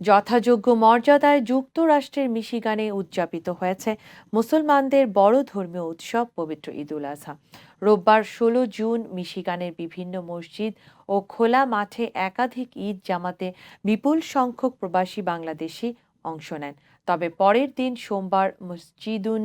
যথাযোগ্য মর্যাদায় যুক্তরাষ্ট্রের মিশিগানে উদযাপিত হয়েছে মুসলমানদের বড় ধর্মীয় উৎসব পবিত্র ঈদুল আজহা। রোববার ষোলো জুন মিশিগানের বিভিন্ন মসজিদ ও খোলা মাঠে একাধিক ঈদ জামাতে বিপুল সংখ্যক প্রবাসী বাংলাদেশি অংশ নেন। তবে পরের দিন সোমবার মসজিদুন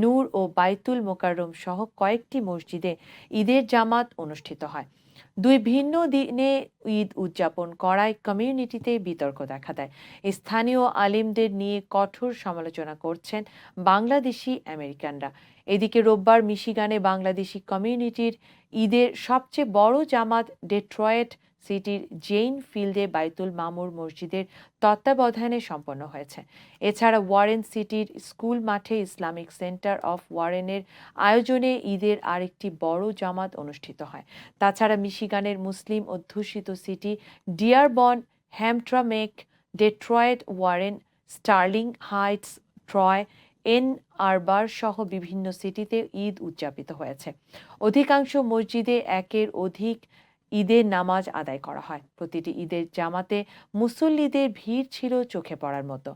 নূর ও বাইতুল মোকাররম সহ কয়েকটি মসজিদে ঈদের জামাত অনুষ্ঠিত হয়। দুই ভিন্ন দিনে ঈদ উদযাপন করায় কমিউনিটিতে বিতর্ক দেখা দেয়। স্থানীয় আলিমদের নিয়ে কঠোর সমালোচনা করছেন বাংলাদেশি আমেরিকানরা। এদিকে রোববার মিশিগানে বাংলাদেশি কমিউনিটির ঈদের সবচেয়ে বড় জামাত ডেট্রয়েট সিটির জেইন ফিল্ডে বাইতুল মামুর মসজিদের তত্ত্বাবধানে সম্পন্ন হয়েছে। এছাড়া ওয়ারেন সিটির স্কুল মাঠে ইসলামিক সেন্টার অফ ওয়ারেনের আয়োজনে ঈদের আরেকটি বড় জামাত অনুষ্ঠিত হয়। তাছাড়া মিশিগানের মুসলিম অধ্যুষিত city Dearborn, Hamtramck, Detroit, Warren, Sterling Heights, Troy, Ann Arbor সহ বিভিন্ন সিটিতে ঈদ উদযাপিত হয়েছে। অধিকাংশ মসজিদে একের অধিক ঈদের নামাজ আদায় করা হয়। প্রতিটি ঈদের জামাতে মুসল্লিদের ভিড় ছিল চোখে পড়ার মতো।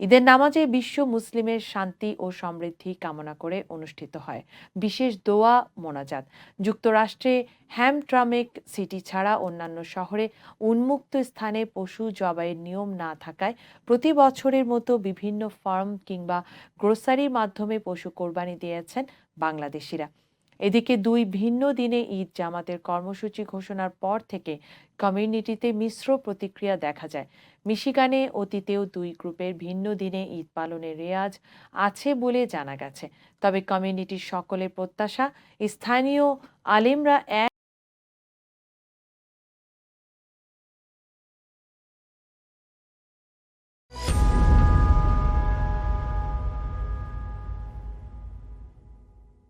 ঈদের নামাজে বিশ্ব মুসলিমের শান্তি ও সমৃদ্ধি কামনা করে অনুষ্ঠিত হয়। বিশেষ দোয়া, মোনাজাত। যুক্তরাষ্ট্রে হ্যামট্রামেক সিটি ছাড়া অন্যান্য শহরে উন্মুক্ত স্থানে পশু জবাইয়ের নিয়ম না থাকায় প্রতি বছরের মতো বিভিন্ন ফার্ম কিংবা গ্রোসারির মাধ্যমে পশু কোরবানি দিয়েছেন বাংলাদেশিরা। এদিকে দুই ভিন্ন দিনে ঈদ জামাতের কর্মসূচি ঘোষণার পর থেকে কমিউনিটিতে মিশ্র প্রতিক্রিয়া দেখা যায়। মিশিগানে অতীতেও দুই গ্রুপের ভিন্ন দিনে ঈদ পালনের রেয়াজ আছে বলে জানা গেছে। তবে কমিউনিটির সকলের প্রত্যাশা, স্থানীয় আলেমরা এক